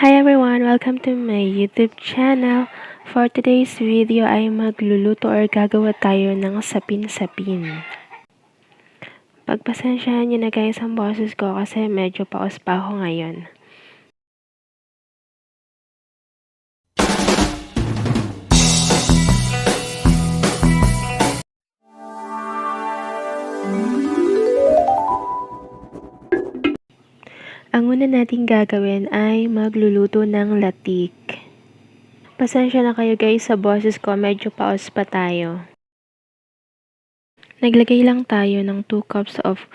Hi everyone! Welcome to my YouTube channel. For today's video ay magluluto or gagawa tayo ng sapin-sapin. Pagpasensyahan nyo na guys ang boses ko kasi medyo paos pa ako ngayon. Una nating gagawin ay magluluto ng latik. Pasensya na kayo guys sa boses ko, medyo paos pa tayo. Naglagay lang tayo ng 2 cups of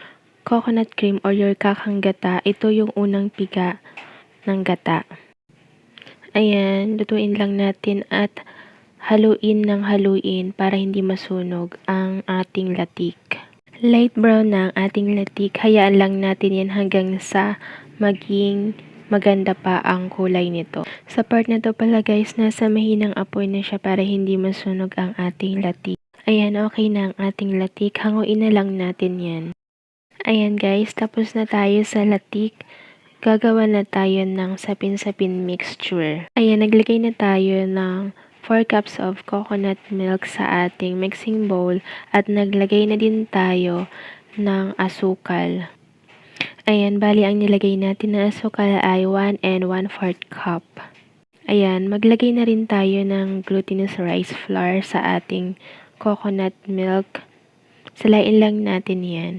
coconut cream or your kakang gata. Ito yung unang piga ng gata. Ayan, lutuin lang natin at haluin ng haluin para hindi masunog ang ating latik. Light brown na ang ating latik. Hayaan lang natin yan hanggang sa maging maganda pa ang kulay nito. Sa part na to pala guys, nasa mahinang apoy na siya para hindi masunog ang ating latik. Ayan, okay na ang ating latik. Hanguin na lang natin yan. Ayan guys, tapos na tayo sa latik. Gagawa na tayo ng sapin-sapin mixture. Ayan, naglagay na tayo ng 4 cups of coconut milk sa ating mixing bowl at naglagay na din tayo ng asukal. Ayan, bali ang nilagay natin na asukal ay 1 and 1 4 cup. Ayan, maglagay na rin tayo ng glutinous rice flour sa ating coconut milk. Salain lang natin yan.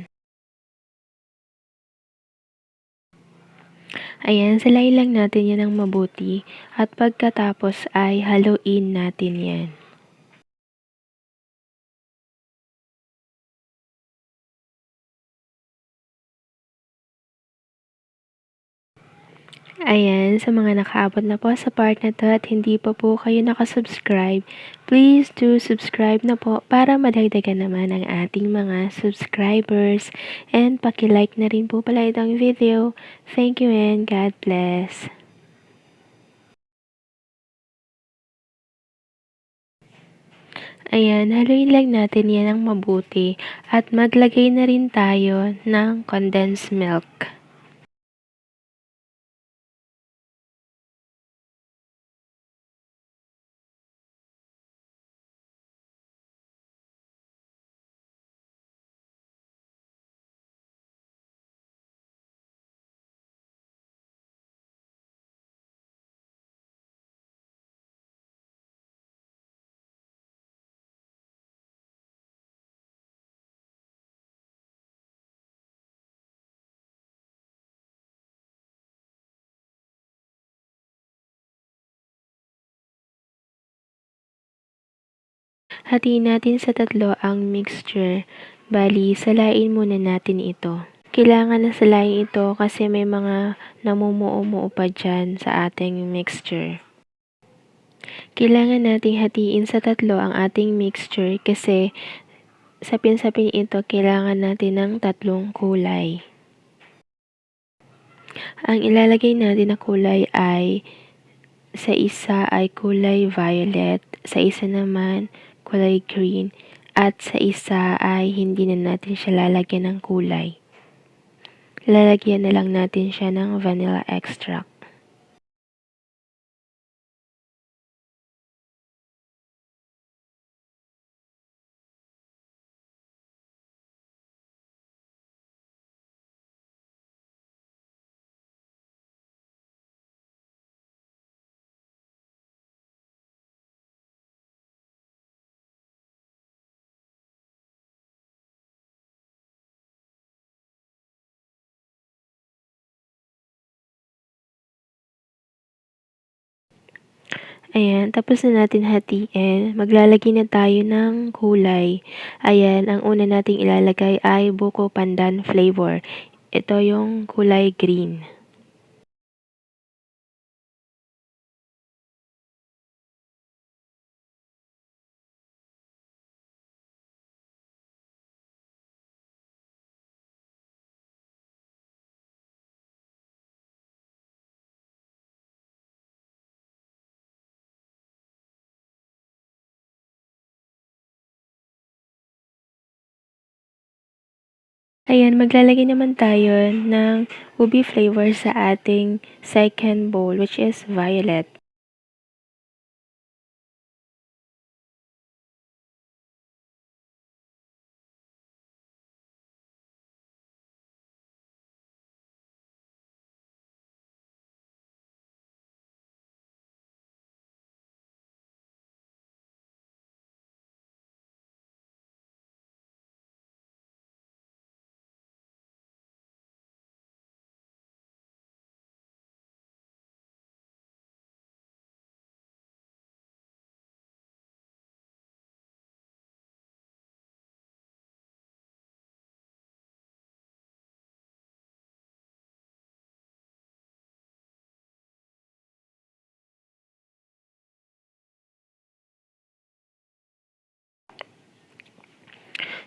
Ayan, salain lang natin yan ng mabuti at pagkatapos ay haluin natin yan. Ayan, sa mga nakaabot na po sa part na to at hindi pa po kayo nakasubscribe, please do subscribe na po para madagdagan naman ang ating mga subscribers. And pakilike na rin po pala itong video. Thank you and God bless. Ayan, haluin lang natin yan ng mabuti at maglagay na rin tayo ng condensed milk. Hatiin natin sa tatlo ang mixture. Bali, salain muna natin ito. Kailangan na salain ito kasi may mga namumuo-muo pa dyan sa ating mixture. Kailangan nating hatiin sa tatlo ang ating mixture kasi sapin-sapin ito kailangan natin ng tatlong kulay. Ang ilalagay natin na kulay ay sa isa ay kulay violet, sa isa naman kulay green, at sa isa ay hindi na natin siya lalagyan ng kulay. Lalagyan na lang natin siya ng vanilla extract. Ayan, tapos na natin hatiin. Maglalagay na tayo ng kulay. Ayan, ang una nating ilalagay ay buko pandan flavor. Ito yung kulay green. Ayan, maglalagay naman tayo ng ubi flavor sa ating second bowl which is violet.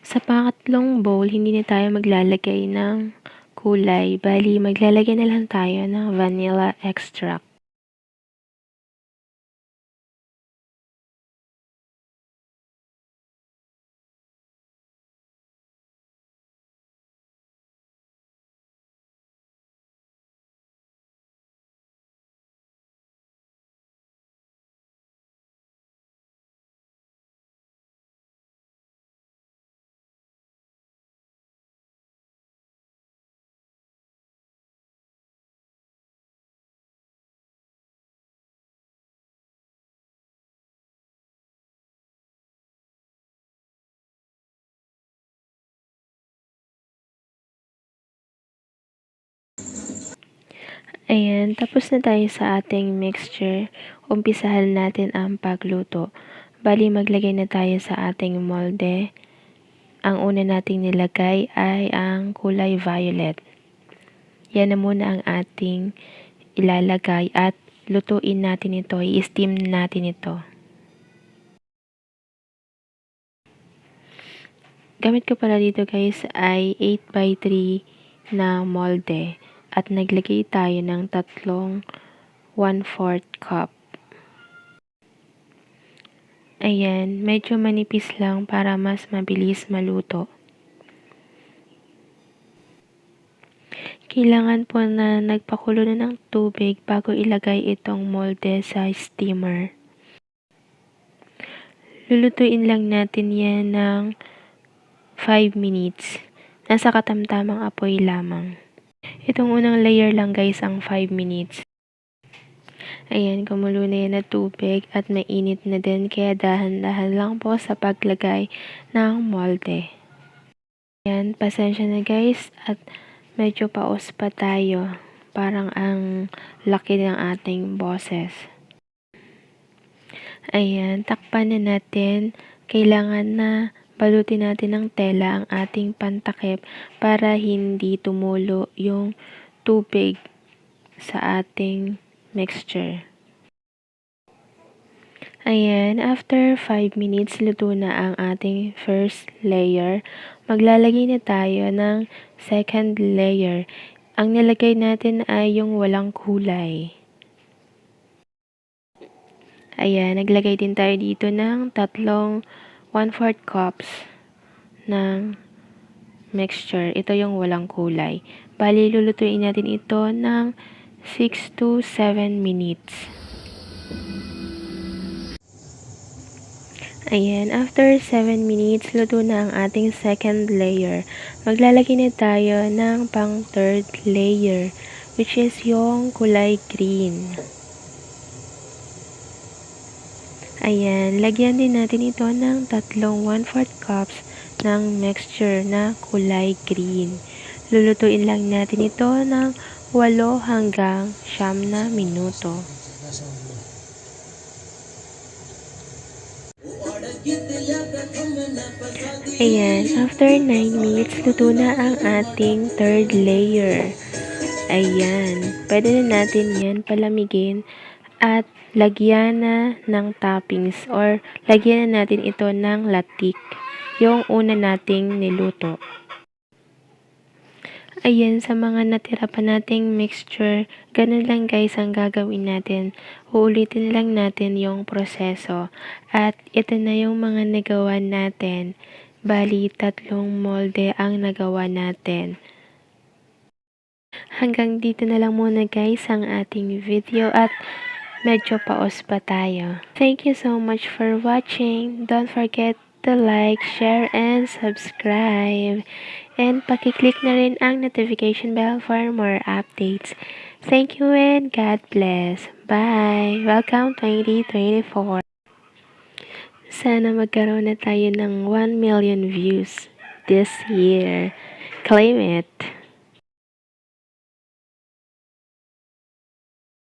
Sa pangatlong bowl, hindi na tayo maglalagay ng kulay. Bali, maglalagay na lang tayo ng vanilla extract. Ayan, tapos na tayo sa ating mixture. Umpisahan natin ang pagluto. Bali, maglagay na tayo sa ating molde. Ang una nating nilagay ay ang kulay violet. Yan na muna ang ating ilalagay at lutuin natin ito, i-steam natin ito. Gamit ko pala dito guys ay 8x3 na molde at naglagay tayo ng tatlong 1/4 cup. Ayan, medyo manipis lang para mas mabilis maluto. Kailangan po na nagpakulo na ng tubig bago ilagay itong molde sa steamer. Lulutuin lang natin yan ng 5 minutes. Nasa katamtamang apoy lamang. Itong unang layer lang guys ang 5 minutes. Ayan, kumulo na yan na tubig at mainit na din kaya dahan-dahan lang po sa paglagay ng molde. Ayan, pasensya na guys at medyo paos pa tayo. Parang ang laki ng ating boses. Ayan, takpan na natin. Kailangan na balutin natin ng tela ang ating pantakip para hindi tumulo yung tubig sa ating mixture. Ayan, after 5 minutes, luto na ang ating first layer. Maglalagay na tayo ng second layer. Ang nilagay natin ay yung walang kulay. Ayan, naglagay din tayo dito ng tatlong 1/4 cups ng mixture. Ito yung walang kulay. Bali, lulutuin natin ito ng 6 to 7 minutes. Ayan, after 7 minutes, luto na ang ating second layer. Maglalagay na tayo ng pang third layer, which is yung kulay green. Ayan, lagyan din natin ito ng tatlong 1/4 cups ng mixture na kulay green. Lulutuin lang natin ito ng 8 hanggang 9 na minuto. Ayan, after 9 minutes, luto na ang ating third layer. Ayan, pwede na natin yan palamigin at lagyan na ng toppings or lagyan na natin ito ng latik, yung una nating niluto. Ayan, sa mga natira pa nating mixture, ganun lang guys ang gagawin natin. Uulitin lang natin yung proseso. At ito na yung mga nagawa natin. Bali, tatlong molde ang nagawa natin. Hanggang dito na lang muna guys ang ating video at medyo paos pa tayo. Thank you so much for watching. Don't forget to like, share, and subscribe. And pakiclick na rin ang notification bell for more updates. Thank you and God bless. Bye! Welcome 2024! Sana magkaroon na tayo ng 1 million views this year. Claim it!